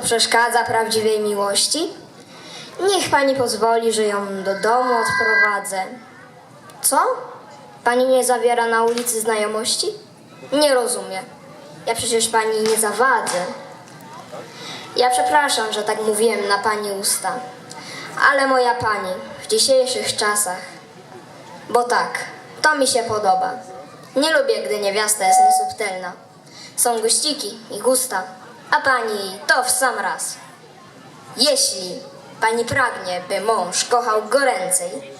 przeszkadza prawdziwej miłości? Niech pani pozwoli, że ją do domu odprowadzę. Co? Pani nie zawiera na ulicy znajomości? Nie rozumiem. Ja przecież pani nie zawadzę. Ja przepraszam, że tak mówiłem na pani usta. Ale moja pani, w dzisiejszych czasach. Bo tak, to mi się podoba. Nie lubię, gdy niewiasta jest niesubtelna. Są guściki i gusta, a pani to w sam raz. Jeśli pani pragnie, by mąż kochał goręcej,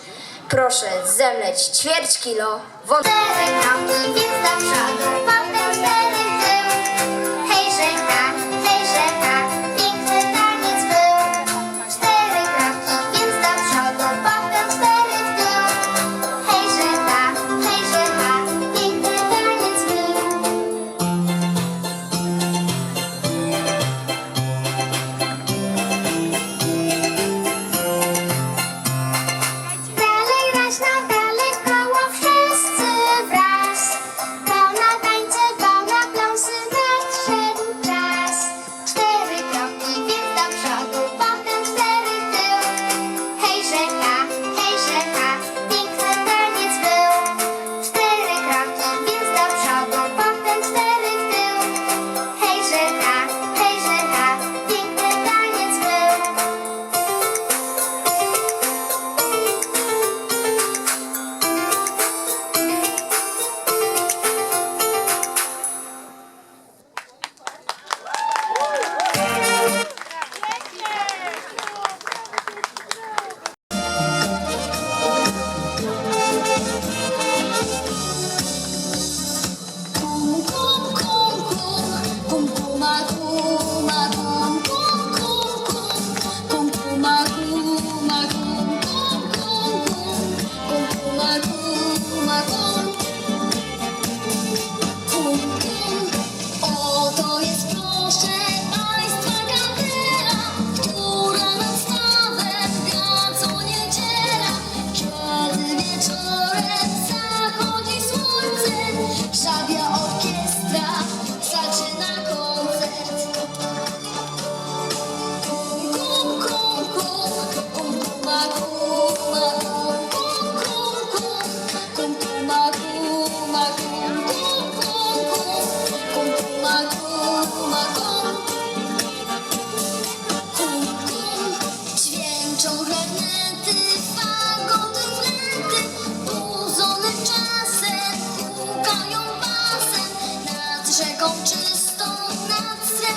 proszę zemleć ćwierć kilo wąt... Cztery kroki, więc do przodu, potem cztery w tył. Hej hej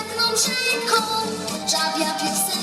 krzyknął, krzyką, żabia piosenka.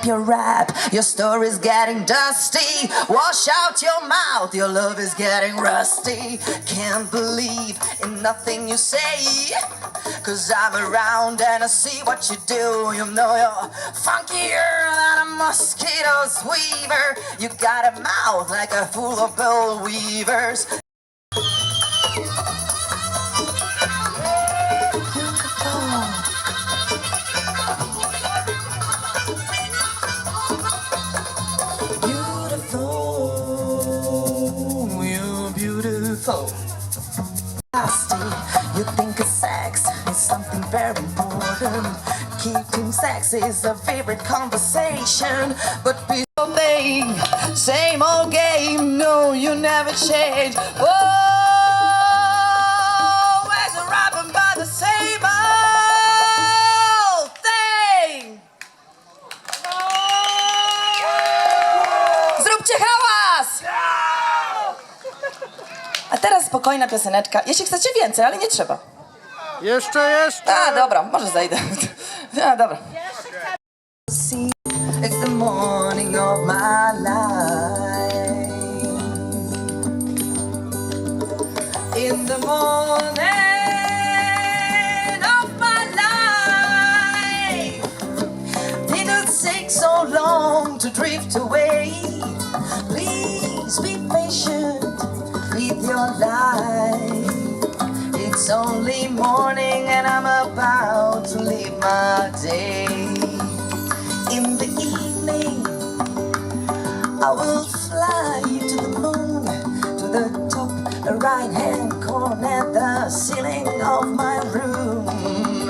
Up your rap, your story's getting dusty. Wash out your mouth, your love is getting rusty. Can't believe in nothing you say. Cause I'm around and I see what you do. You know you're funkier than a mosquito's weaver. You got a mouth like a full of bell weavers. Something very important. Keeping sex is a favorite conversation, but be so thing, same old game. No, you never change. Whoa, as a rapping by the same old thing. Zróbcie hałas! A teraz spokojna pioseneczka. Jeśli chcecie więcej, ale nie trzeba. Jeszcze, jeszcze! A, dobra, może zajdę. A, dobra. It's the morning of my life. In the morning of my life. Did not take so long to drift away. Please be patient with your life. It's only morning and I'm about to leave my day. In the evening, I will fly to the moon, to the top the right hand corner, the ceiling of my room,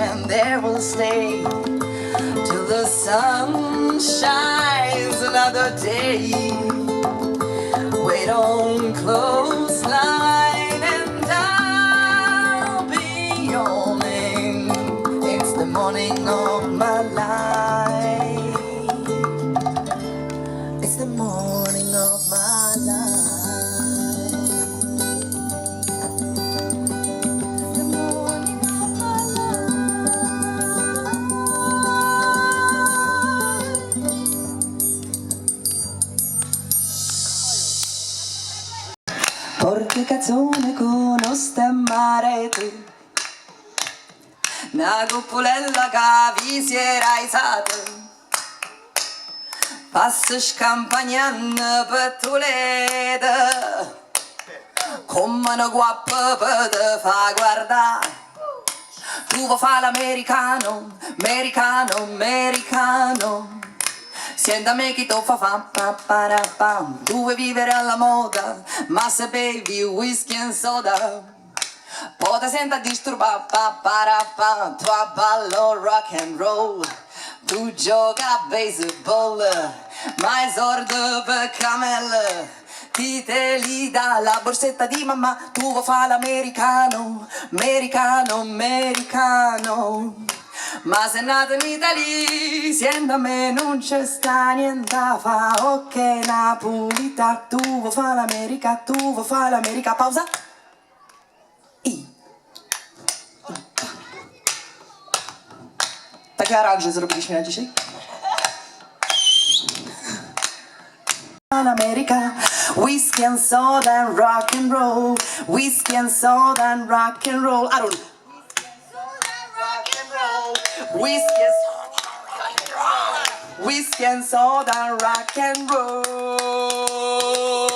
and there will stay till the sun shines another day. Una cupulella che vi si era isata Passaci campagnando per Toledo Come una guappa per te fa guardare. Tu vuoi fare l'americano, americano, americano. Senta me chi tu fa pa pa ra pa. Tu vuoi vivere alla moda Ma se bevi whisky e soda Poi ti senta disturba pa pa ra pa Tu ballo rock and roll. Tu gioca a baseball Ma esordo per camel. Ti te li dà la borsetta di mamma Tu vuoi fare l'americano, americano, americano. Ma se nato in Italia, siendo a me non c'è sta niente da fa. Ok Napolita, tu vuoi fare l'America, tu vuoi fare l'America. Pausa Takie aranże zrobiliśmy na dzisiaj America, whiskey and soda and rock and roll Whiskey and soda and rock and roll don't Whiskey and rock and roll. Whiskey and soda, and rock and roll.